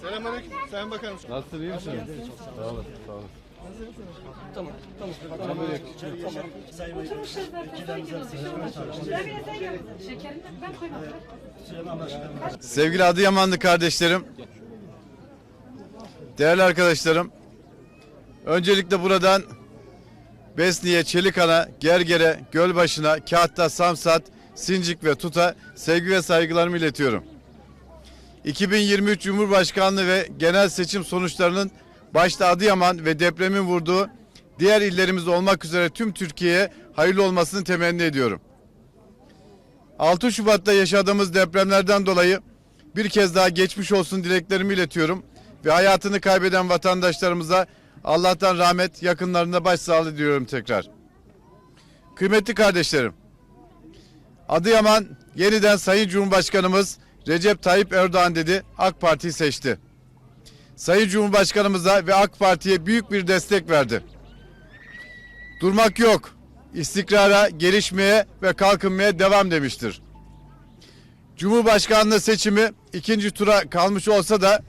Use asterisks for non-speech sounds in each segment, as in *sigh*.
Selamünaleyküm Sayın Bakanım. Nasılsın iyi misin? Sağ olasın sağ olasın. Şekerini ben koymam. Sevgili Adıyamanlı kardeşlerim, değerli arkadaşlarım, öncelikle buradan Besniye, Çelikan'a, Gerger'e, Gölbaşı'na, Kağıt'ta, Samsat, Sincik ve Tut'a sevgi ve saygılarımı iletiyorum. 2023 Cumhurbaşkanlığı ve genel seçim sonuçlarının başta Adıyaman ve depremin vurduğu diğer illerimiz olmak üzere tüm Türkiye'ye hayırlı olmasını temenni ediyorum. 6 Şubat'ta yaşadığımız depremlerden dolayı bir kez daha geçmiş olsun dileklerimi iletiyorum ve hayatını kaybeden vatandaşlarımıza Allah'tan rahmet, yakınlarına başsağlığı diliyorum tekrar. Kıymetli kardeşlerim, Adıyaman yeniden Sayın Cumhurbaşkanımız Recep Tayyip Erdoğan dedi, AK Parti'yi seçti. Sayın Cumhurbaşkanımıza ve AK Parti'ye büyük bir destek verdi. Durmak yok. İstikrara, gelişmeye ve kalkınmaya devam demiştir. Cumhurbaşkanlığı seçimi ikinci tura kalmış olsa da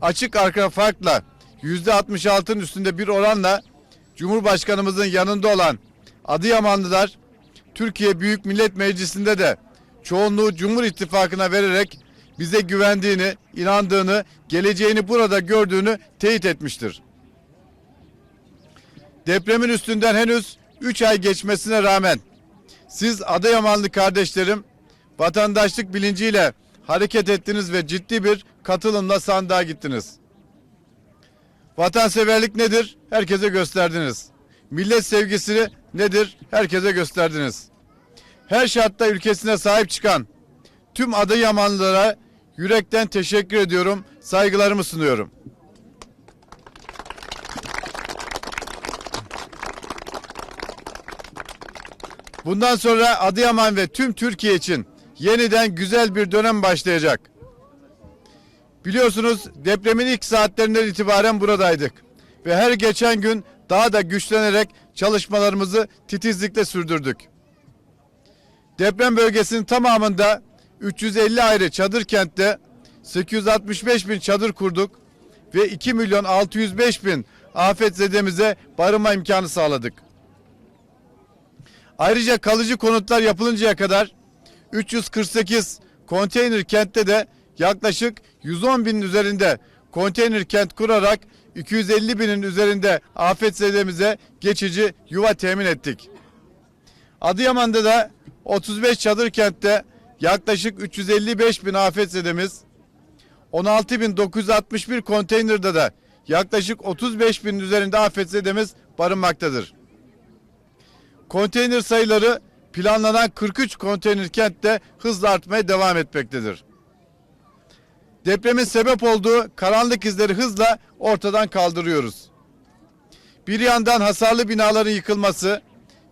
açık arka farkla yüzde 66'ın üstünde bir oranla Cumhurbaşkanımızın yanında olan Adıyamanlılar Türkiye Büyük Millet Meclisi'nde de çoğunluğu Cumhur İttifakı'na vererek bize güvendiğini, inandığını, geleceğini burada gördüğünü teyit etmiştir. Depremin üstünden henüz 3 ay geçmesine rağmen siz Adıyamanlı kardeşlerim vatandaşlık bilinciyle hareket ettiniz ve ciddi bir katılımla sandığa gittiniz. Vatanseverlik nedir? Herkese gösterdiniz. Millet sevgisi nedir? Herkese gösterdiniz. Her şartta ülkesine sahip çıkan tüm Adıyamanlılara yürekten teşekkür ediyorum, saygılarımı sunuyorum. Bundan sonra Adıyaman ve tüm Türkiye için yeniden güzel bir dönem başlayacak. Biliyorsunuz depremin ilk saatlerinden itibaren buradaydık. Ve her geçen gün daha da güçlenerek çalışmalarımızı titizlikle sürdürdük. Deprem bölgesinin tamamında 350 ayrı çadır kentte 865 bin çadır kurduk ve 2 milyon 605 bin afetzedemize barınma imkanı sağladık. Ayrıca kalıcı konutlar yapılıncaya kadar 348 konteyner kentte de yaklaşık 110 binin üzerinde konteyner kent kurarak 250 binin üzerinde afetzedemize geçici yuva temin ettik. Adıyaman'da da 35 çadır kentte yaklaşık 355 bin afetzedemiz, 16.961 konteynerde de yaklaşık 35 bin üzerinde afetzedemiz barınmaktadır. Konteyner sayıları planlanan 43 konteyner kentte hızla artmaya devam etmektedir. Depremin sebep olduğu karanlık izleri hızla ortadan kaldırıyoruz. Bir yandan hasarlı binaların yıkılması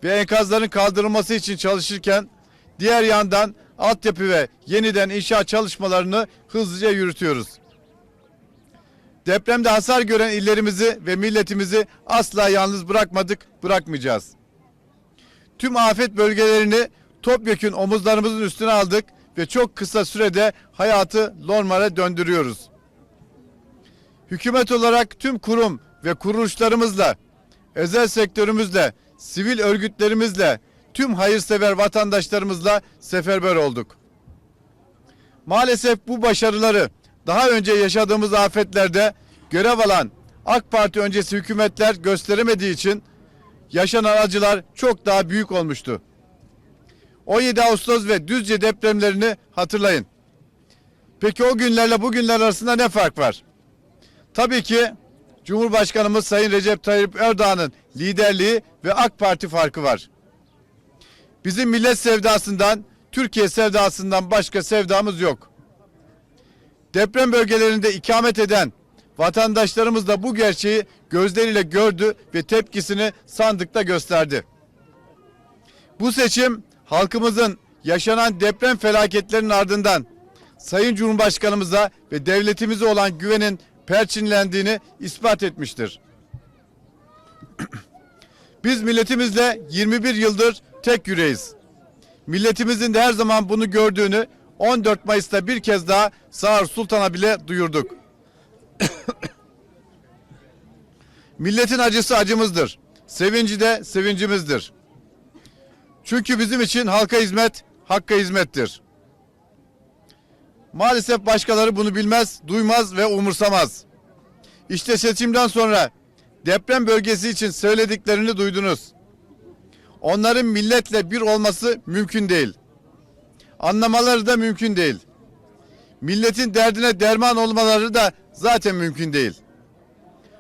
ve enkazların kaldırılması için çalışırken diğer yandan altyapı ve yeniden inşaat çalışmalarını hızlıca yürütüyoruz. Depremde hasar gören illerimizi ve milletimizi asla yalnız bırakmadık, bırakmayacağız. Tüm afet bölgelerini topyekün omuzlarımızın üstüne aldık ve çok kısa sürede hayatı normale döndürüyoruz. Hükümet olarak tüm kurum ve kuruluşlarımızla, özel sektörümüzle, sivil örgütlerimizle, tüm hayırsever vatandaşlarımızla seferber olduk. Maalesef bu başarıları daha önce yaşadığımız afetlerde görev alan AK Parti öncesi hükümetler gösteremediği için yaşanan acılar çok daha büyük olmuştu. 17 Ağustos ve Düzce depremlerini hatırlayın. Peki o günlerle bugünler arasında ne fark var? Tabii ki Cumhurbaşkanımız Sayın Recep Tayyip Erdoğan'ın liderliği ve AK Parti farkı var. Bizim millet sevdasından, Türkiye sevdasından başka sevdamız yok. Deprem bölgelerinde ikamet eden vatandaşlarımız da bu gerçeği gözleriyle gördü ve tepkisini sandıkta gösterdi. Bu seçim halkımızın yaşanan deprem felaketlerinin ardından Sayın Cumhurbaşkanımıza ve devletimize olan güvenin perçinlendiğini ispat etmiştir. *clears throat* Biz milletimizle 21 yıldır tek yüreğiz. Milletimizin de her zaman bunu gördüğünü 14 Mayıs'ta bir kez daha Sağır Sultan'a bile duyurduk. *clears throat* Milletin acısı acımızdır. Sevinci de sevincimizdir. Çünkü bizim için halka hizmet, hakka hizmettir. Maalesef başkaları bunu bilmez, duymaz ve umursamaz. İşte seçimden sonra deprem bölgesi için söylediklerini duydunuz. Onların milletle bir olması mümkün değil. Anlamaları da mümkün değil. Milletin derdine derman olmaları da zaten mümkün değil.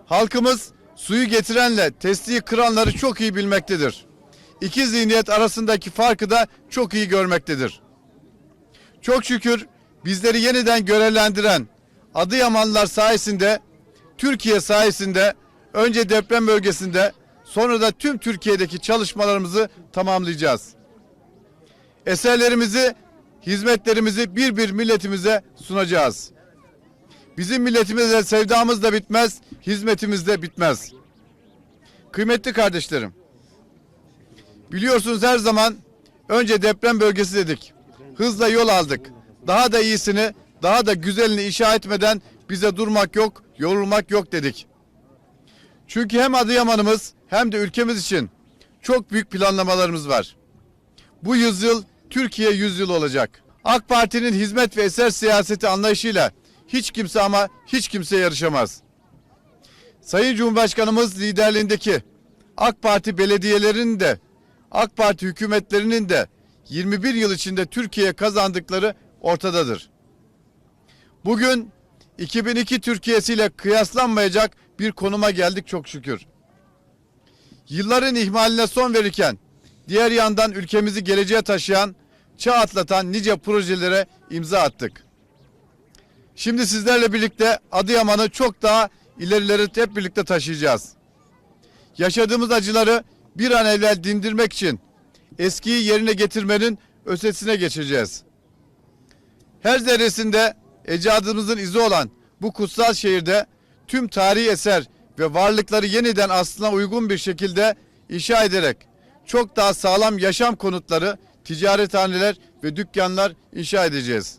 Halkımız suyu getirenle testiyi kıranları çok iyi bilmektedir. İki zihniyet arasındaki farkı da çok iyi görmektedir. Çok şükür bizleri yeniden görevlendiren Adıyamanlılar sayesinde Türkiye sayesinde önce deprem bölgesinde sonra da tüm Türkiye'deki çalışmalarımızı tamamlayacağız. Eserlerimizi, hizmetlerimizi bir bir milletimize sunacağız. Bizim milletimize sevdamız da bitmez, hizmetimiz de bitmez. Kıymetli kardeşlerim, biliyorsunuz her zaman önce deprem bölgesi dedik. Hızla yol aldık. Daha da iyisini, daha da güzelini inşa etmeden bize durmak yok, yorulmak yok dedik. Çünkü hem Adıyaman'ımız hem de ülkemiz için çok büyük planlamalarımız var. Bu yüzyıl Türkiye yüzyıl olacak. AK Parti'nin hizmet ve eser siyaseti anlayışıyla hiç kimse ama hiç kimse yarışamaz. Sayın Cumhurbaşkanımız liderliğindeki AK Parti belediyelerinin de AK Parti hükümetlerinin de 21 yıl içinde Türkiye'ye kazandıkları ortadadır. Bugün 2002 Türkiye'siyle kıyaslanmayacak bir konuma geldik çok şükür. Yılların ihmaline son verirken diğer yandan ülkemizi geleceğe taşıyan, çağ atlatan nice projelere imza attık. Şimdi sizlerle birlikte Adıyaman'ı çok daha ilerilere hep birlikte taşıyacağız. Yaşadığımız acıları bir an evvel dindirmek için eskiyi yerine getirmenin ötesine geçeceğiz. Her zerresinde ecdadımızın izi olan bu kutsal şehirde tüm tarihi eser ve varlıkları yeniden aslına uygun bir şekilde inşa ederek çok daha sağlam yaşam konutları, ticarethaneler ve dükkanlar inşa edeceğiz.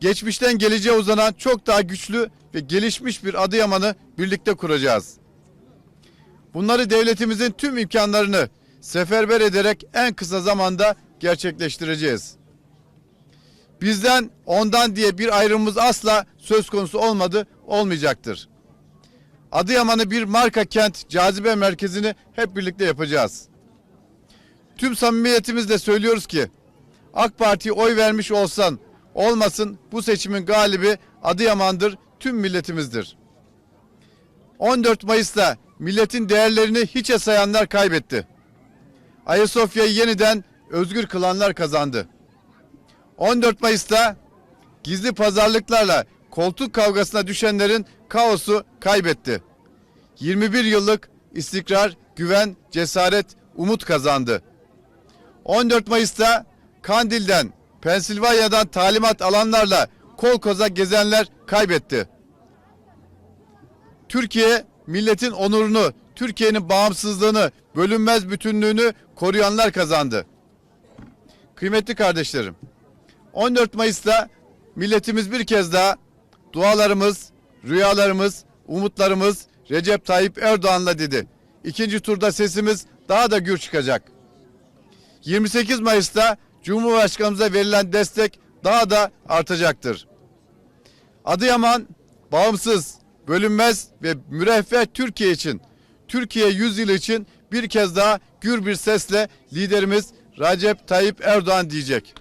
Geçmişten geleceğe uzanan çok daha güçlü ve gelişmiş bir Adıyaman'ı birlikte kuracağız. Bunları devletimizin tüm imkanlarını seferber ederek en kısa zamanda gerçekleştireceğiz. Bizden ondan diye bir ayrımımız asla söz konusu olmadı, olmayacaktır. Adıyaman'ı bir marka kent, cazibe merkezini hep birlikte yapacağız. Tüm samimiyetimizle söylüyoruz ki AK Parti'ye oy vermiş olsan olmasın bu seçimin galibi Adıyaman'dır, tüm milletimizdir. 14 Mayıs'ta milletin değerlerini hiçe sayanlar kaybetti. Ayasofya'yı yeniden özgür kılanlar kazandı. 14 Mayıs'ta gizli pazarlıklarla koltuk kavgasına düşenlerin kaosu kaybetti. 21 yıllık istikrar, güven, cesaret, umut kazandı. 14 Mayıs'ta Kandil'den, Pensilvanya'dan talimat alanlarla kol koza gezenler kaybetti. Türkiye milletin onurunu, Türkiye'nin bağımsızlığını, bölünmez bütünlüğünü koruyanlar kazandı. Kıymetli kardeşlerim, 14 Mayıs'ta milletimiz bir kez daha dualarımız, rüyalarımız, umutlarımız Recep Tayyip Erdoğan'la dedi. İkinci turda sesimiz daha da gür çıkacak. 28 Mayıs'ta Cumhurbaşkanımıza verilen destek daha da artacaktır. Adıyaman bağımsız, bölünmez ve müreffeh Türkiye için, Türkiye yüzyılı için bir kez daha gür bir sesle liderimiz Recep Tayyip Erdoğan diyecek.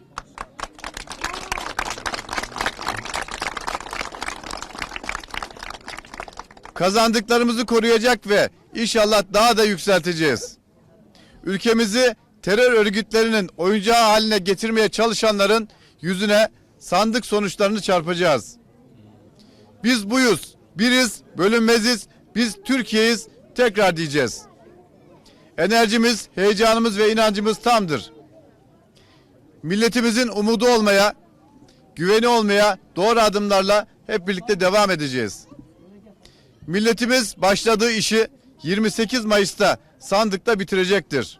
Kazandıklarımızı koruyacak ve inşallah daha da yükselteceğiz. Ülkemizi terör örgütlerinin oyuncağı haline getirmeye çalışanların yüzüne sandık sonuçlarını çarpacağız. Biz buyuz, biriz, bölünmeziz, biz Türkiye'yiz tekrar diyeceğiz. Enerjimiz, heyecanımız ve inancımız tamdır. Milletimizin umudu olmaya, güveni olmaya doğru adımlarla hep birlikte devam edeceğiz. Milletimiz başladığı işi 28 Mayıs'ta sandıkta bitirecektir.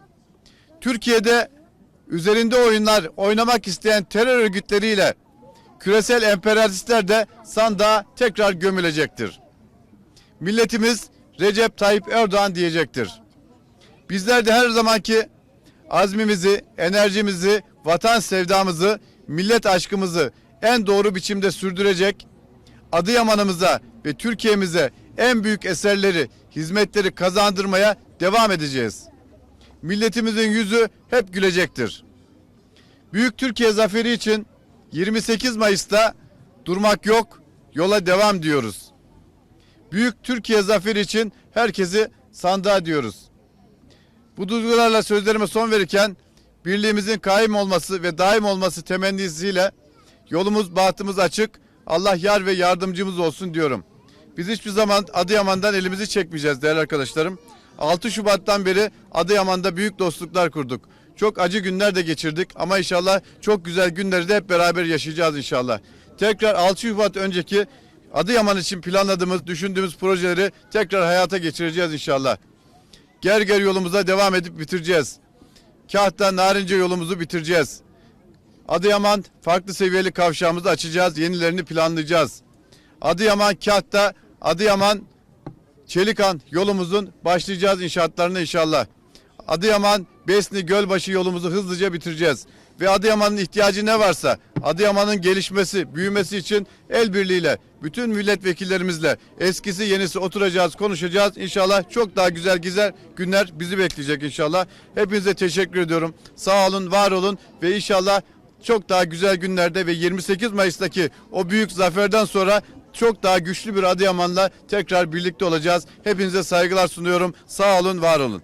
Türkiye'de üzerinde oyunlar oynamak isteyen terör örgütleriyle küresel emperyalistler de sandığa tekrar gömülecektir. Milletimiz Recep Tayyip Erdoğan diyecektir. Bizler de her zamanki azmimizi, enerjimizi, vatan sevdamızı, millet aşkımızı en doğru biçimde sürdürecek, Adıyaman'ımıza ve Türkiye'mize en büyük eserleri, hizmetleri kazandırmaya devam edeceğiz. Milletimizin yüzü hep gülecektir. Büyük Türkiye zaferi için 28 Mayıs'ta durmak yok, yola devam diyoruz. Büyük Türkiye zaferi için herkesi sandığa diyoruz. Bu duygularla sözlerime son verirken birliğimizin kaim olması ve daim olması temennisiyle yolumuz bahtımız açık. Allah yar ve yardımcımız olsun diyorum. Biz hiçbir zaman Adıyaman'dan elimizi çekmeyeceğiz değerli arkadaşlarım. 6 Şubat'tan beri Adıyaman'da büyük dostluklar kurduk. Çok acı günler de geçirdik ama inşallah çok güzel günleri de hep beraber yaşayacağız inşallah. Tekrar 6 Şubat önceki Adıyaman için planladığımız, düşündüğümüz projeleri tekrar hayata geçireceğiz inşallah. Gerger yolumuza devam edip bitireceğiz. Kahta Narince yolumuzu bitireceğiz. Adıyaman farklı seviyeli kavşağımızı açacağız. Yenilerini planlayacağız. Adıyaman Kahta, Adıyaman Çelikan yolumuzun başlayacağız inşaatlarına inşallah. Adıyaman Besni Gölbaşı yolumuzu hızlıca bitireceğiz. Ve Adıyaman'ın ihtiyacı ne varsa Adıyaman'ın gelişmesi, büyümesi için el birliğiyle bütün milletvekillerimizle eskisi yenisi oturacağız, konuşacağız. İnşallah çok daha güzel güzel günler bizi bekleyecek inşallah. Hepinize teşekkür ediyorum. Sağ olun, var olun ve inşallah çok daha güzel günlerde ve 28 Mayıs'taki o büyük zaferden sonra çok daha güçlü bir Adıyaman'la tekrar birlikte olacağız. Hepinize saygılar sunuyorum. Sağ olun, var olun.